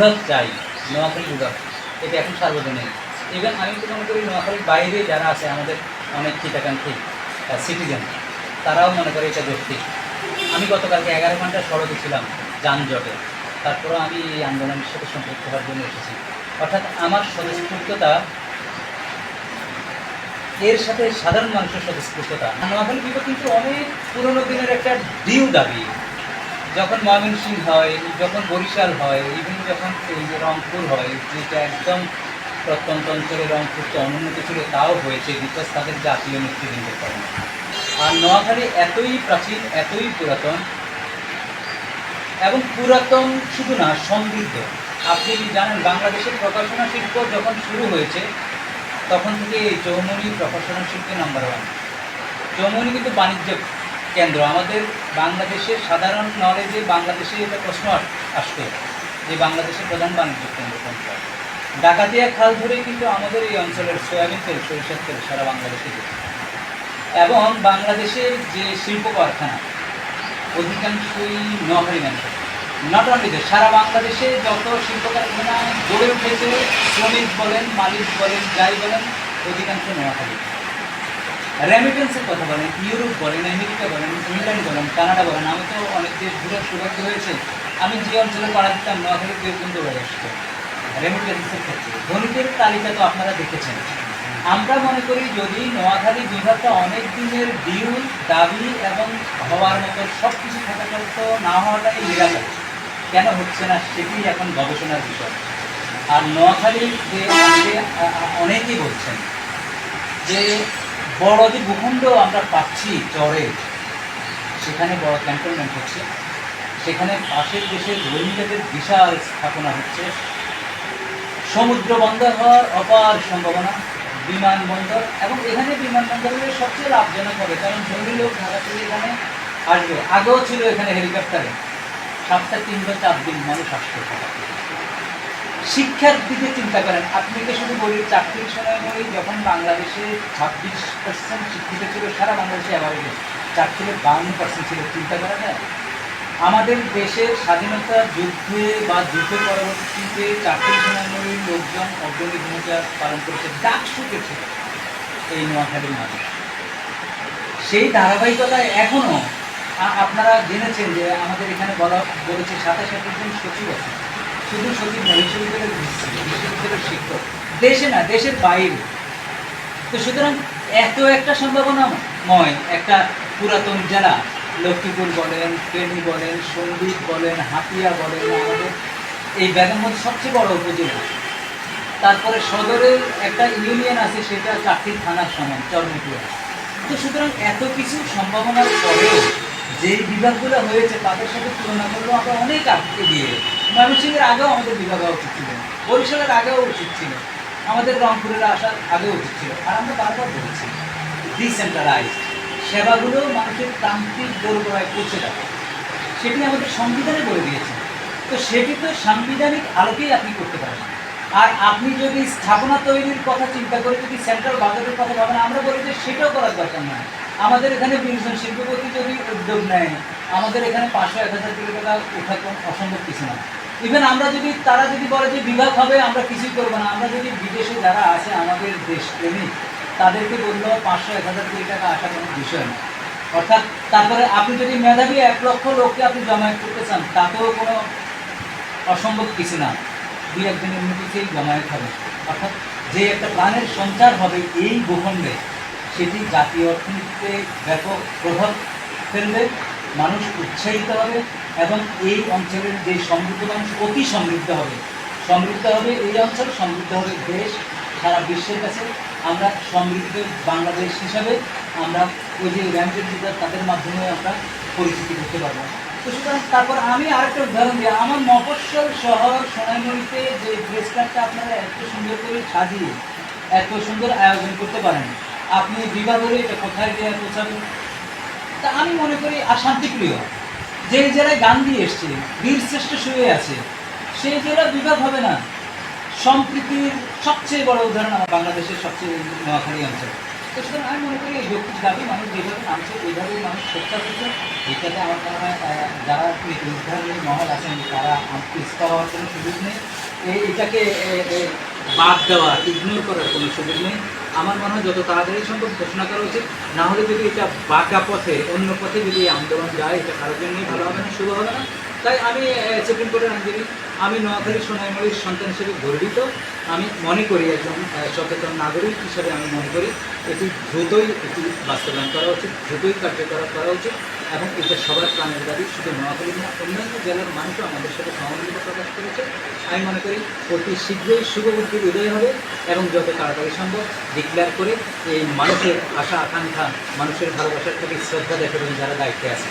বিভাগ চাই, নোয়াখালী বিভাগ। এটা এখন সার্বজনীন। ইভেন আমি তো মনে করি নোয়াখালীর বাইরে যারা আছে, আমাদের অনেক হিতাকাঙ্ক্ষী সিটিজেন তারাও মনে করে এটা যৌক্তিক। আমি গতকালকে এগারো ঘণ্টা সড়কে ছিলাম যানজটে। তারপরেও আমি এই আন্দোলনের সাথে সম্পৃক্ত হওয়ার জন্য এসেছি। অর্থাৎ আমার স্বতঃস্ফূর্ততা এর সাথে সাধারণ মানুষের স্বতঃস্ফূর্ততা নোয়াখালী বিভাগ কিন্তু অনেক পুরনো দিনের একটা ডিউ দাবি। যখন ময়মনসিং হয়, যখন বরিশাল হয় ইভেন যখন এই যে রংপুর হয়, যেটা একদম প্রত্যন্ত অঞ্চলে রংপুর অনুন্নতি ছিল, তাও হয়েছে বিকজ তাদের জাতীয় নেতৃবৃন্দের কারণে আর নোয়াখালী এতই প্রাচীন, এতই পুরাতন এবং পুরাতন শুধু না, সমৃদ্ধ। আপনি জানেন, বাংলাদেশের প্রকাশনা শিল্প যখন শুরু হয়েছে, তখন থেকে এই চৌমনি প্রকাশনা শিল্পে নাম্বার ওয়ান চৌমনি কিন্তু বাণিজ্য কেন্দ্র। আমাদের বাংলাদেশের সাধারণ নলেজে বাংলাদেশে এটা প্রশ্ন আসতো যে বাংলাদেশের প্রধান বাণিজ্য কেন্দ্র কোনটা? ডাকাতিয়া খাল ধরে কিন্তু আমাদের এই অঞ্চলের সয়াবিন তেল, সরিষার তেল সারা বাংলাদেশে এবং বাংলাদেশের যে শিল্প কারখানা, অধিকাংশই নোয়াখালী ম্যানশন নট অনলি সারা বাংলাদেশে যত শিল্প কারখানা গড়ে উঠেছে, শ্রমিক বলেন, মালিক বলেন, যাই বলেন, অধিকাংশ নোয়াখালী রেমিটেন্সের কথা বলেন ইউরোপ বলেন আমেরিকা বলেন ইংল্যান্ড বলেন কানাডা বলেন, আমি তো অনেক দেশ ঘুরে সৌভাগ্য হয়েছে। আমি যে অঞ্চলে পাড়া দিতাম নোয়াখালী কেউ হয়ে আসতো রেমিটেন্সের ক্ষেত্রে, ধনীদের তালিকা তো আপনারা দেখেছেন। আমরা মনে করি যদি নোয়াখালী বিভাগটা অনেক দিনের ডিউ দাবি এবং হওয়ার মতো সব কিছু থাকা সত্ত্বেও না হওয়াটাই নিরাপদ, কেন হচ্ছে না সেটি এখন গবেষণার বিষয়। আর নোয়াখালী যে অনেকেই বলছেন যে বড় যে ভূখণ্ড আমরা পাচ্ছি চরে। সেখানে বড় ক্যান্টনমেন্ট হচ্ছে। সেখানে পাশের দেশের রোহিঙ্গাদের বিশাল স্থাপনা হচ্ছে। সমুদ্র বন্দর হওয়ার অপার সম্ভাবনা বিমানবন্দর এবং এখানে বিমানবন্দরের সবচেয়ে লাভজনক হবে, কারণ জঙ্গি লোক ঢাকা থেকে এখানে আসবে। আগেও ছিল এখানে হেলিকপ্টারে সপ্তাহে তিন বা চার দিন মানুষ আসতো। শিক্ষার দিকে চিন্তা করেন। আপনি কি শুধু বলি চাকরির সময় বলি যখন বাংলাদেশে ছাব্বিশ পার্সেন্ট শিক্ষিত ছিল, সারা বাংলাদেশে অ্যাভারেজে চার থেকে বান্ন পার্সেন্ট ছিল, চিন্তা করা যায় আমাদের দেশের স্বাধীনতা যুদ্ধে বা যুদ্ধ পরবর্তীতে চাকরি সময় লোকজন অগ্রণী ভূমিকা পালন করেছে, ডাক শুকেছে এই নোয়াখালীর মানুষ। সেই ধারাবাহিকতায় এখনও আপনারা জেনেছেন যে আমাদের এখানে বলা বলেছে সাতাশ আঠাশ জন সচিব আছে শুধু সচিব নয় বিশ্ববিদ্যালয়ের বিশ্ববিদ্যালয়ের শিক্ষক। দেশে না, দেশের বাইরে। তো সুতরাং এত একটা সম্ভাবনাময় একটা পুরাতন জেলা লক্ষ্মীপুর বলেন, ফেনী বলেন, সন্দ্বীপ বলেন, হাতিয়া বলেন, আমাদের এই বেগমগঞ্জ সবচেয়ে বড় উপজেলা। তারপরে সদরের একটা ইউনিয়ন আছে, সেটা চাকরি থানার সমান চরমপুরা তো সুতরাং এত কিছু সম্ভাবনার পরেও যে বিভাগগুলো হয়েছে, তাদের সাথে তুলনা করলেও আমরা অনেক আগে দিয়ে ময়মনসিংহের আগেও আমাদের বিভাগ উচিত ছিল। বরিশালের আগেও উচিত ছিল। আমাদের রংপুরের আসার আগেও উচিত ছিল। আর আমরা বারবার বলেছি ডিসেন্ট্রালাইজ সেবাগুলো মানুষের তান্ত্রিক দোরগোড়ায় পৌঁছে যাবে। সেটি আমাদের সংবিধানে বলে দিয়েছে। তো সেটি তো সাংবিধানিক আলোকেই আপনি করতে পারেন। আর আপনি যদি স্থাপনা তৈরির কথা চিন্তা করে যদি সেন্ট্রাল বাজেটের কথা ভাবেন, আমরা বলি যে সেটাও করার দরকার নয়। আমাদের এখানে বিরোধী শিল্পপতি যদি উদ্যোগ নেয়, আমাদের এখানে পাঁচশো এক হাজার কোটি টাকা কোনো অসম্ভব কিছু না ইভেন আমরা যদি, তারা যদি বলে যে বিভাগ হবে, আমরা কিছুই করব না। আমরা যদি বিদেশে যারা আছে, আমাদের দেশপ্রেমিক তাদেরকে বললেও পাঁচশো, এক হাজার কোটি টাকা আসা কোনো বিষয় না। অর্থাৎ তারপরে আপনি যদি মেধাবী এক লক্ষ লোককে আপনি জমায়েত করতে চান, তাতেও কোনো অসম্ভব কিছু না। দুই একদিনের এমনিতেই জমায়েত হবে। অর্থাৎ যে একটা প্রাণের সঞ্চার হবে এই ভূখণ্ডে, সেটি জাতীয় অর্থনীতিতে ব্যাপক প্রভাব ফেলবে। মানুষ উৎসাহিত হবে এবং এই অঞ্চলের যে সমৃদ্ধ মানুষ, অতি সমৃদ্ধ হবে। সমৃদ্ধ হবে এই অঞ্চল, সমৃদ্ধ হবে দেশ, সারা বিশ্বের কাছে। আমরা সমৃদ্ধ বাংলাদেশ হিসাবে আমরা ওই যে র্যাঙ্কের লিডার তাদের মাধ্যমে আমরা পরিচিতি করতে পারব। তো সুতরাং তারপর আমি আরেকটা উদাহরণ দিই। আমার মফস্বল শহর সোনাইমুড়িতে যে প্রেস ক্লাবটা আপনারা এত সুন্দর করে সাজিয়ে, এত সুন্দর আয়োজন করতে পারেন, আপনি বিবাহ হলে এটা কোথায় দিয়ে পৌঁছাবেন? তা আমি মনে করি আর শান্তিপ্রিয়। যে জেলায় গান দিয়ে এসছে, বীর শ্রেষ্ঠ শুয়ে আছে, সেই জেলা বিভাগ হবে না। সম্প্রীতির সবচেয়ে বড় উদাহরণ আমার বাংলাদেশের সবচেয়ে নোয়াখালী অঞ্চল। তো সুতরাং আমি মনে করি এই যৌক্তিক দাবি, মানুষ যেভাবে নামছে এইভাবেই মানুষ চেষ্টা করছে এটাতে আমার মনে হয় যারা নির্ধারণী মহল আছেন, তারা পিছপা হওয়ার কোনো সুযোগ নেই। এটাকে বাদ দেওয়া ইগনোর করার কোনো সুযোগ নেই। আমার মনে হয় যত তাড়াতাড়ি সম্ভব ঘোষণা করা উচিত। না হলে যদি এটা বাঁকা পথে, অন্য পথে যদি আন্দোলন যায়, এটা কারোর জন্যই ভালো হবে না শুরু হবে না। তাই আমি সুপ্রিম কোর্টের আইনজীবী, আমি নোয়াখালী সোনাইমুড়ির সন্তান হিসেবে গর্বিত। আমি মনে করি একজন সচেতন নাগরিক হিসেবে আমি মনে করি এটি দ্রুতই এটি বাস্তবায়ন করা উচিত, দ্রুতই কার্যকর করা উচিত। এবং এটা সবার প্রাণের দাবি শুধু নোয়াখালী না অন্যান্য জেলার মানুষও আমাদের সাথে সহযোগিতা প্রকাশ করেছে। আমি মনে করি অতি শীঘ্রই শুভবুদ্ধির উদয় হবে এবং যত তাড়াতাড়ি সম্ভব ডিক্লেয়ার করে এই মানুষের আশা, আকাঙ্ক্ষা, মানুষের ভালোবাসার প্রতি শ্রদ্ধা দেখাবেন যারা দায়িত্বে আছে